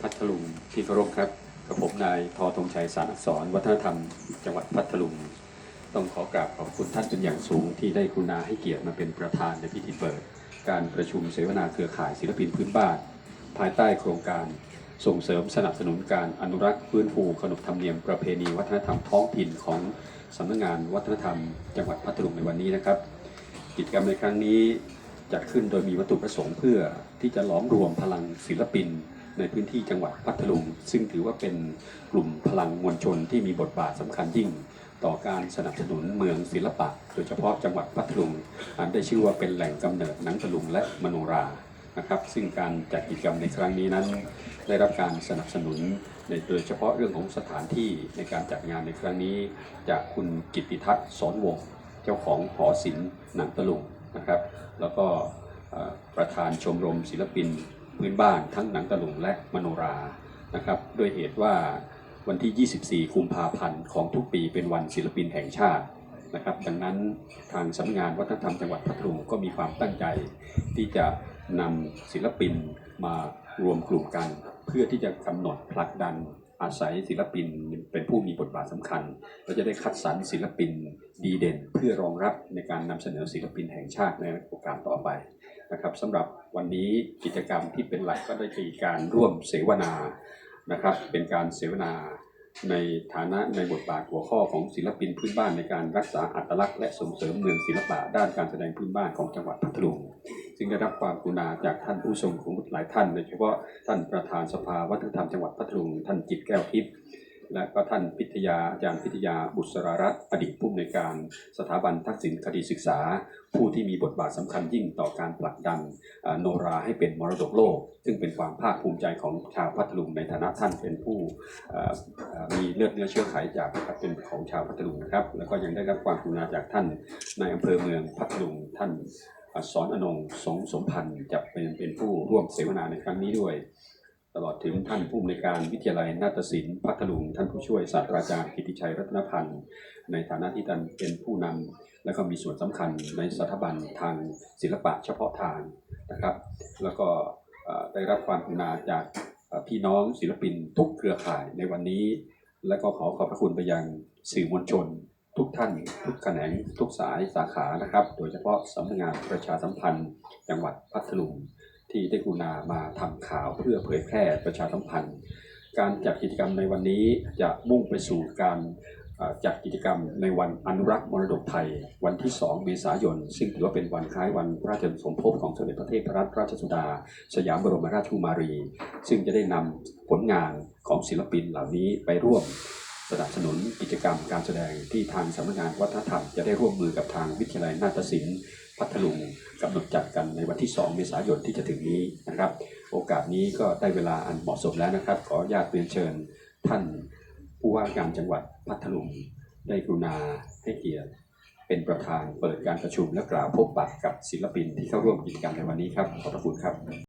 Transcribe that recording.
พัทลุงที่เคารพครับกับผมนายทอธงชัยสารอักษรวัฒนธรรม จังหวัดพัทลุง ต้องขอกราบขอบคุณท่านเป็นอย่างสูงที่ได้กรุณาให้เกียรติมาเป็นประธานในพิธีเปิด การประชุมเสวนาเครือข่ายศิลปินพื้นบ้าน ภายใต้โครงการส่งเสริมสนับสนุนการอนุรักษ์ฟื้นฟูขนบธรรมเนียมประเพณีวัฒนธรรมท้องถิ่นของสำนักงานวัฒนธรรม จังหวัดพัทลุงในวันนี้นะครับ กิจกรรมในครั้งนี้จัดขึ้นโดยมีวัตถุประสงค์เพื่อที่จะหลอมรวมพลังศิลปิน ในพื้นที่จังหวัดพัทลุง ซึ่งถือว่าเป็นกลุ่มพลังมวลชนที่มีบทบาทสำคัญยิ่ง ต่อการสนับสนุนเมืองศิลปะ โดยเฉพาะจังหวัดพัทลุงอันได้ชื่อว่าเป็นแหล่งกำเนิดหนังตะลุงและมโนรานะครับซึ่งการจัดกิจกรรมในครั้งนี้นั้น ได้รับการสนับสนุนในโดยเฉพาะเรื่องของสถานที่ในการจัดงานในครั้งนี้ จากคุณกิติทัศน์สอนวงศ์เจ้าของหอศิลป์หนังตะลุงนะครับ แล้วก็ประธานชมรมศิลปิน พื้นบ้านทั้งหนังตะลุงและมโนรานะครับด้วยเหตุว่าวันที่ 24 กุมภาพันธ์ของทุกปีเป็นวันศิลปินแห่งชาตินะครับดังนั้นทางสำนักงานวัฒนธรรมจังหวัดพัทลุงก็มีความตั้งใจ ที่จะนำศิลปินมารวมกลุ่มกัน เพื่อที่จะกำหนดผลักดัน อาศัยศิลปินเป็นผู้มีบทบาทสำคัญเราจะได้คัดสรรศิลปินดีเด่น เพื่อรองรับในการนำเสนอศิลปินแห่งชาติในโอกาสต่อไปนะครับสำหรับวันนี้กิจกรรมที่เป็นหลักก็ได้มีการร่วมเสวนานะครับ เป็นการเสวนาในฐานะในบทบาทหัวข้อของศิลปินพื้นบ้านในการรักษาอัตลักษณ์และส่งเสริมเมืองศิลปะด้านการแสดงพื้นบ้านของจังหวัดพัทลุง ซึ่งได้รับความกรุณาจากท่านผู้ทรงคุณวุฒิหลายท่านโดยเฉพาะท่านประธานสภาวัฒนธรรมจังหวัดพัทลุงท่านจิตแก้วทิพย์และก็ท่านพิทยาอาจารย์พิทยาบุษรารัตน์อดีตผู้อำนวยการสถาบันทักษิณคดีศึกษา ผู้ที่มีบทบาทสำคัญยิ่งต่อการผลักดันโนราให้เป็นมรดกโลก ซึ่งเป็นความภาคภูมิใจของชาวพัทลุงในฐานะท่านเป็นผู้มีเลือดเนื้อเชื้อไขจากเป็นของชาวพัทลุงนะครับ แล้วก็ยังได้รับความกรุณาจากท่านในายอำเภอเมืองพัทลุงท่าน อักษรอนงสงสมพันธ์จะเป็นเป็นผู้ร่วมเสวนาในครั้งนี้ด้วย ตลอดถึงท่านผู้อำนวยการวิทยาลัยนาฏศิลป์พัทลุง ท่านผู้ช่วยศาสตราจารย์กิติชัยรัตนพันธ์ ในฐานะที่ท่านเป็นผู้นำและก็มีส่วนสำคัญในสถาบันทางศิลปะเฉพาะทางนะครับ แล้วก็ได้รับความกรุณาจากพี่น้องศิลปินทุกเครือข่ายในวันนี้ และก็ขอขอบพระคุณไปยังสื่อมวลชน ท่านทุกแขนงทุกสายสาขานะครับ โดยเฉพาะสำนักงานประชาสัมพันธ์จังหวัดพัทลุงที่ได้กรุณามาทำข่าวเพื่อเผยแพร่ประชาสัมพันธ์ การจัดกิจกรรมในวันนี้จะมุ่งไปสู่การจัดกิจกรรมในวันอนุรักษ์มรดกไทย วันที่ 2 เมษายน ซึ่งถือว่าเป็นวันคล้ายวันพระราชสมภพของสมเด็จพระเทพรัตนราชสุดา สยามบรมราชกุมารี ซึ่งจะได้นำผลงานของศิลปินเหล่านี้ไปร่วม สนับสนุนกิจกรรมการแสดงที่ทางสำนักงานวัฒนธรรมจะได้ร่วมมือกับทางวิทยาลัยนาฏศิลป์พัทลุงกำหนดจัดกันในวันที่ 2 เมษายนที่จะถึงนี้นะครับ โอกาสนี้ก็ได้เวลาอันเหมาะสมแล้วนะครับ ขออนุญาตเรียนเชิญท่านผู้ว่าการจังหวัดพัทลุงได้กรุณาให้เกียรติเป็นประธานเปิดการประชุมและกล่าวพบปะกับศิลปินที่เข้าร่วมกิจกรรมในวันนี้ครับขอบพระคุณครับ